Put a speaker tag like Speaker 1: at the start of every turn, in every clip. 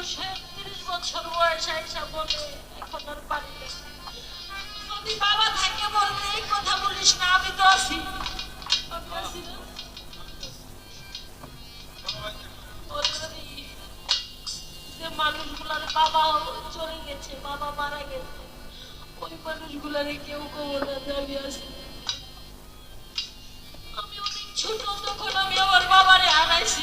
Speaker 1: তিরিশ বছর বয়স আইসা বলে এখন আর বাড়িতে যদি বাবা থাকে বলতে এই কথা বলিস না আমি তো আছি আছি মানুষগুলার বাবা চলে গেছে বাবা মারা গেছে ওই মানুষগুলারে কেউ কবর না যে আমি আমি অনেক ছোট, তখন আমি আমার বাবারে হারাইছি।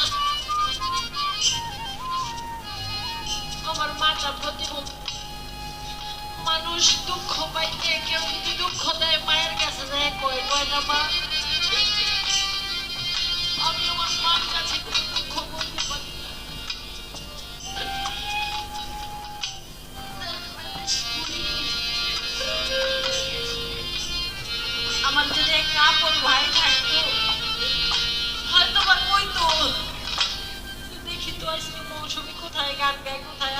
Speaker 1: আমার মাটা প্রতিবন্ধী মানুষ দুঃখ পাইতে কেউ যদি দুঃখ দেয়, মায়ের কাছে যায় কয় কয় না মা? আমি আমার মার কাছে দুঃখ বলতে পারি যদি ভাই থাকতো হয়তো বা কইতো, দেখি তো আজকে মৌসুমি কোথায় গান কোথায়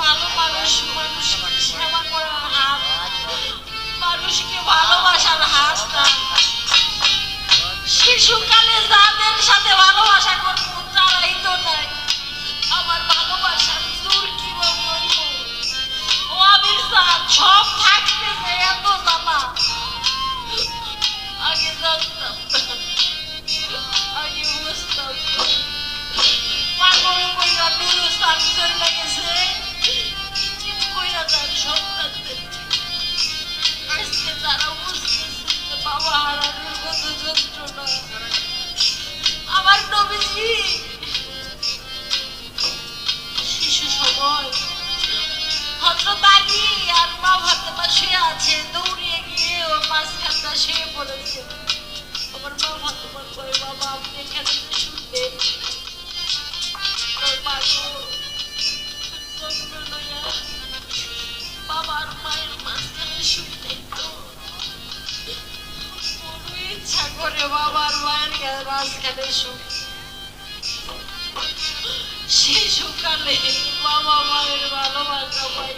Speaker 1: ভালো মানুষ, মানুষকে সেবা করার হাত। মানুষকে ভালোবাসার হাত শিশুকালে যাদের সাথে ভালোবাসা করব, তারাই তো নাই। আমার ভালোবাসার কি সব থাকতেছে এত আগে জানতাম। আগে বুঝতাম। পাগল কইরা চলে তার সন্তানদের আজকে আমার নবীজি শিশু সময় হজরত আলী আর মা ফাতেমা শুয়ে আছে দৌড়িয়ে গিয়ে ওর মাঝখানটা শুয়ে পড়েছে আমার মা ফাতেমা করে বাবা করে বাবার মায়ের মাঝখানে শুনে শিশুকালে বাবা মায়ের ভালোবাসা পাই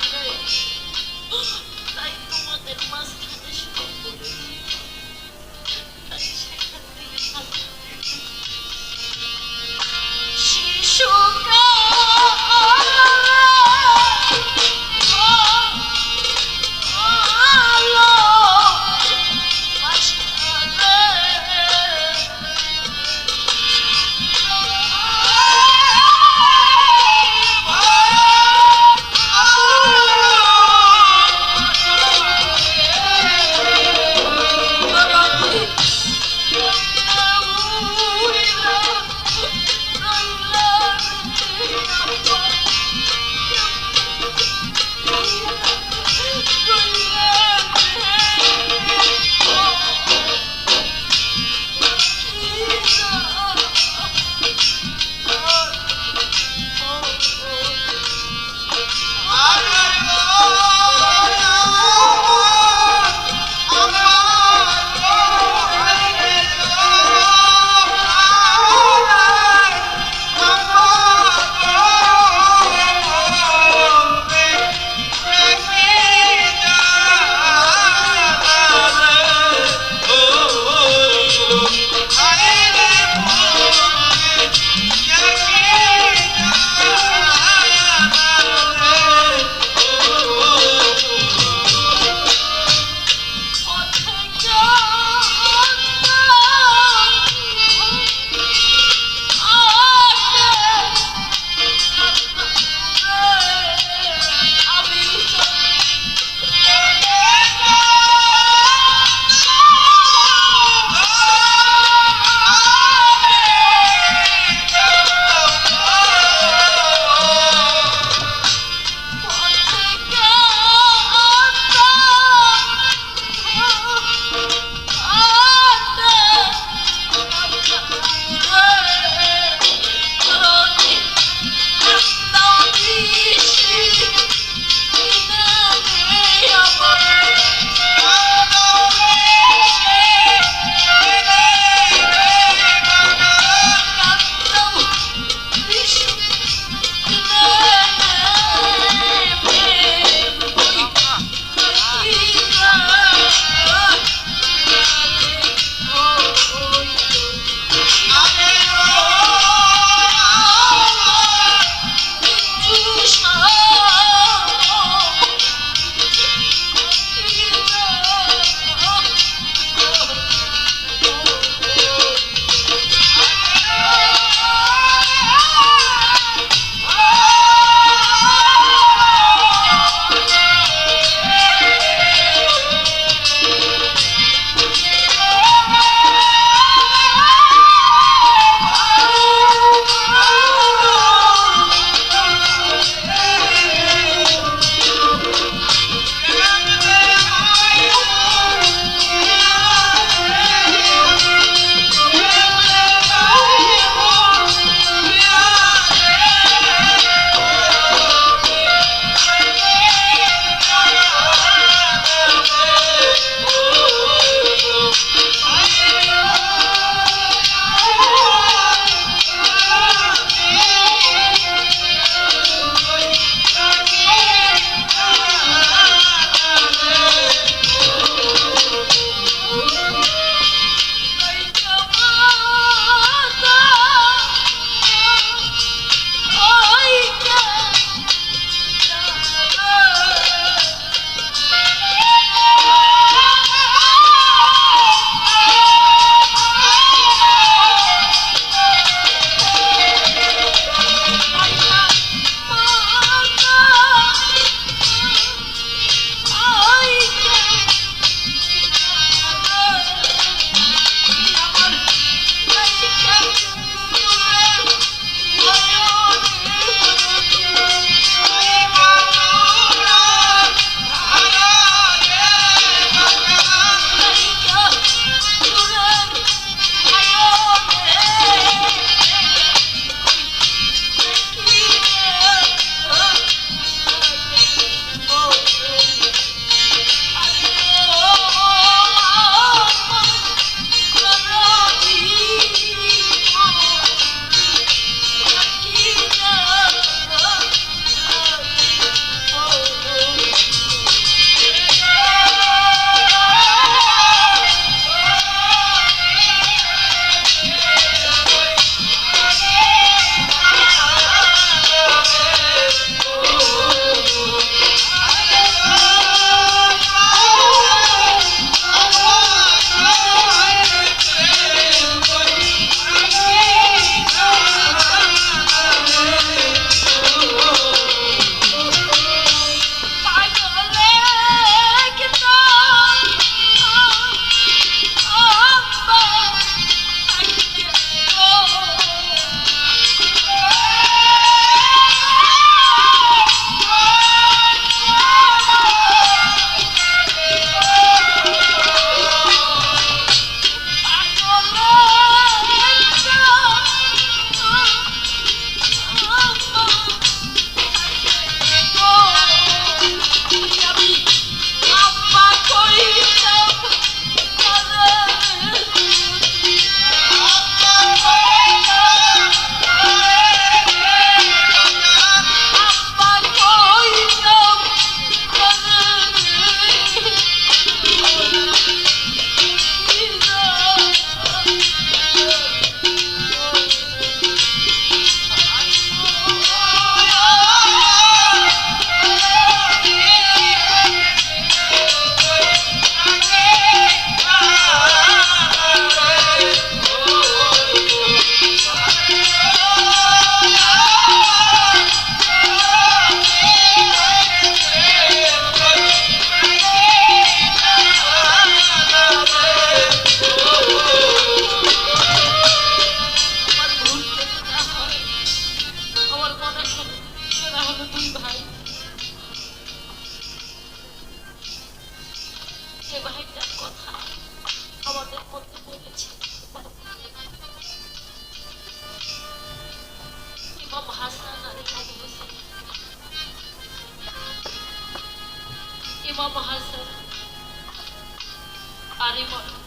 Speaker 1: আর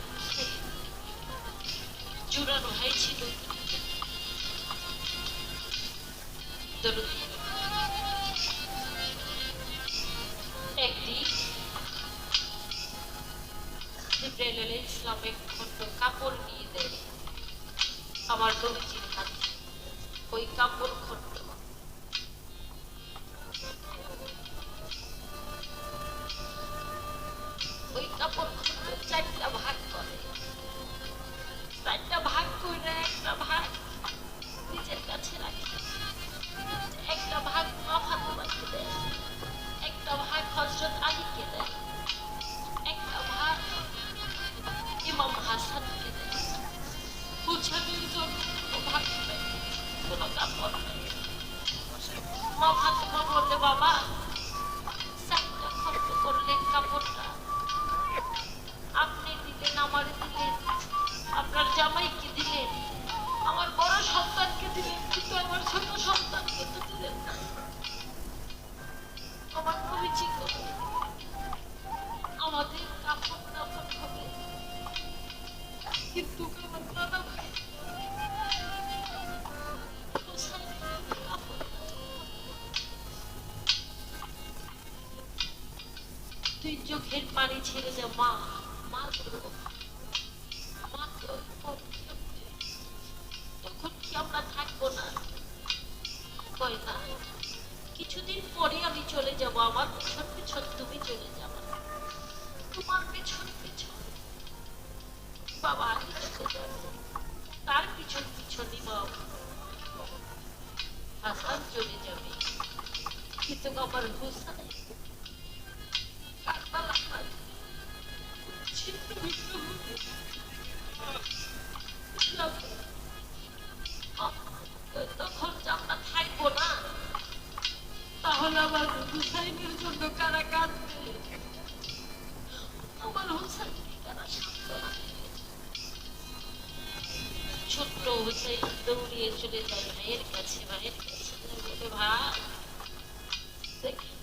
Speaker 1: কিছুদিন পরে আমি চলে যাব, আমার পেছন পেছন তুমি চলে যাবে তোমার পেছন পেছন। বাবা আগে চলে তার পিছন পিছন ইমাম হাসান চলে যাবে। কিন্তু আমার হুসাইন কারবালা ছিন্ন ভিন্ন হবে ছোট্ট হুসাইন দৌড়িয়ে চলে যায় ভাইয়ের কাছে ভাইয়ের কাছে। ভাই দেখি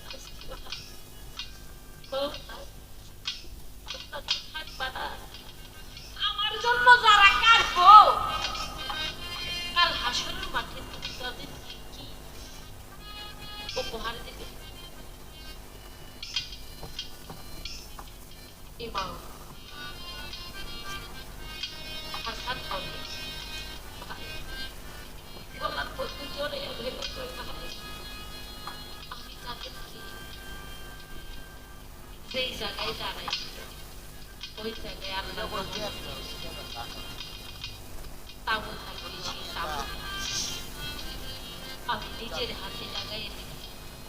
Speaker 1: আমি নিজের হাতে লাগাই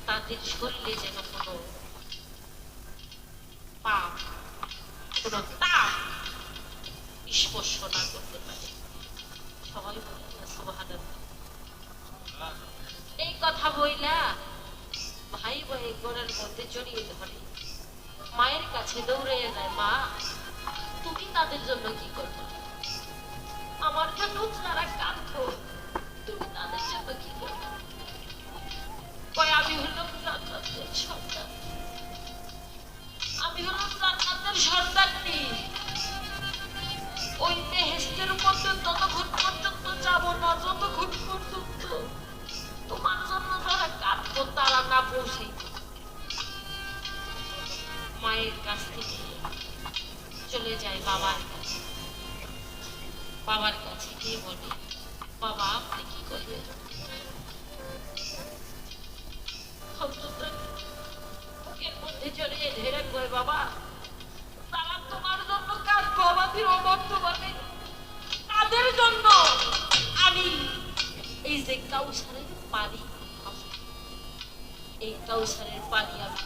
Speaker 1: তাদের শরীরে যেন কোনো তাপ স্পর্শ না করতে পারে সবাই এই কথা বইলা ভাই ভাই গোড়ার মধ্যে জড়িয়ে ধরে কাছে দৌড়ে যায় মা। তুমি তাদের জন্য কি করবে? আমার জন্য যারা কাঁদবো তুমি তাদের জন্য কি করবে? আমি হলাম জান্নাতের সন্তান। আমি হলাম জান্নাতের সন্তানটি ওই বেহেস্তের মধ্যে ততক্ষণ পর্যন্ত যাব না, যতক্ষণ পর্যন্ত তোমার জন্য যারা কাঁদবো, তারা না পৌঁছে চলে যায় বাবার কাছে। বাবার কাছে গিয়ে বলে, বাবা, আপনি কি করবেন? তাদের জন্য এই যে কাউসারের পানি এই পানি আমি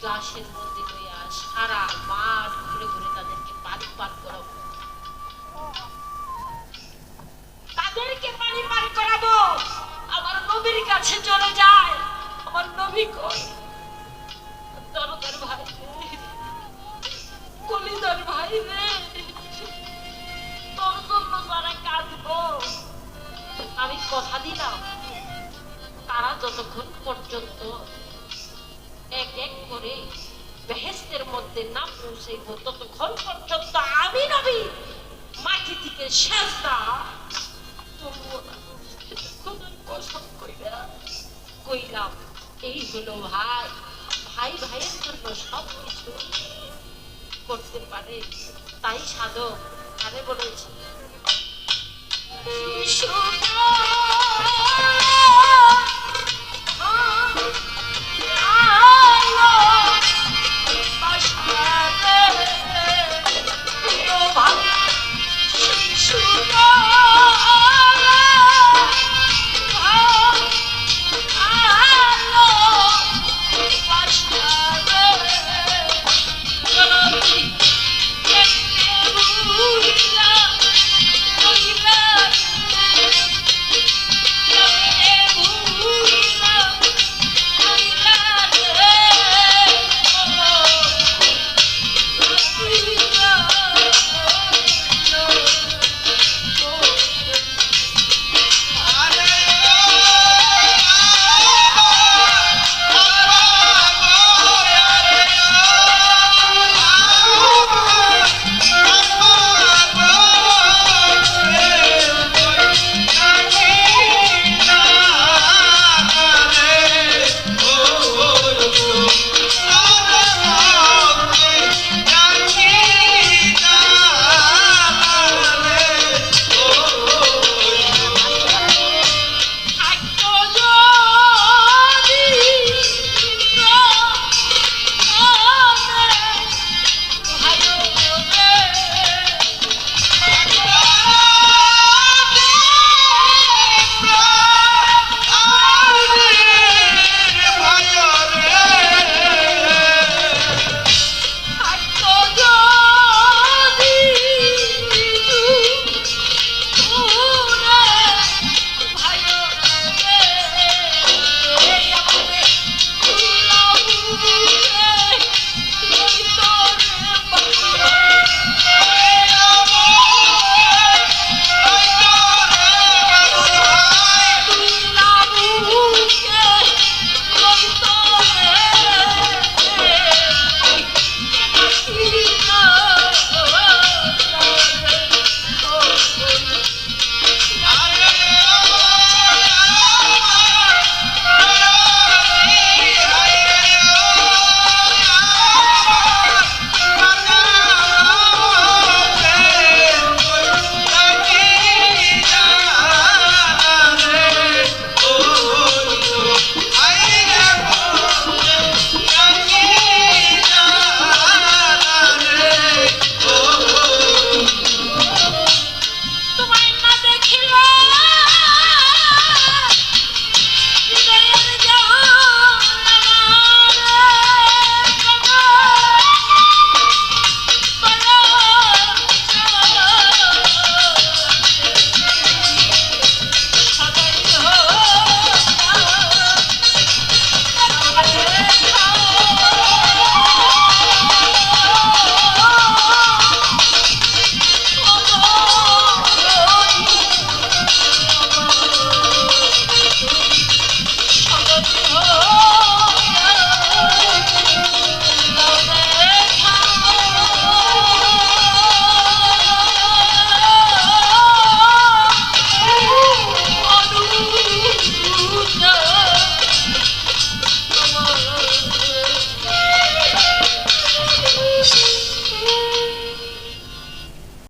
Speaker 1: গ্লাসের মধ্যে লইয়া সারা কাছে চলে যায়। আমার নবী কই দরদার ভাই কলিদার ভাই রে, তোর জন্য কাঁদবো, আমি কথা দিলাম। তারা যতক্ষণ পর্যন্ত এক এক করে বেহেস্তের মধ্যে না পৌঁছাইব, ততক্ষণ পর্যন্ত আমি নবী, মাটি থেকে শেষটা তুলবো না কইরা কইলাম, এই হলো ভাই। ভাই, ভাইয়ের জন্য সব কিছু করতে পারে। তাই সাধক আরে বলেছে।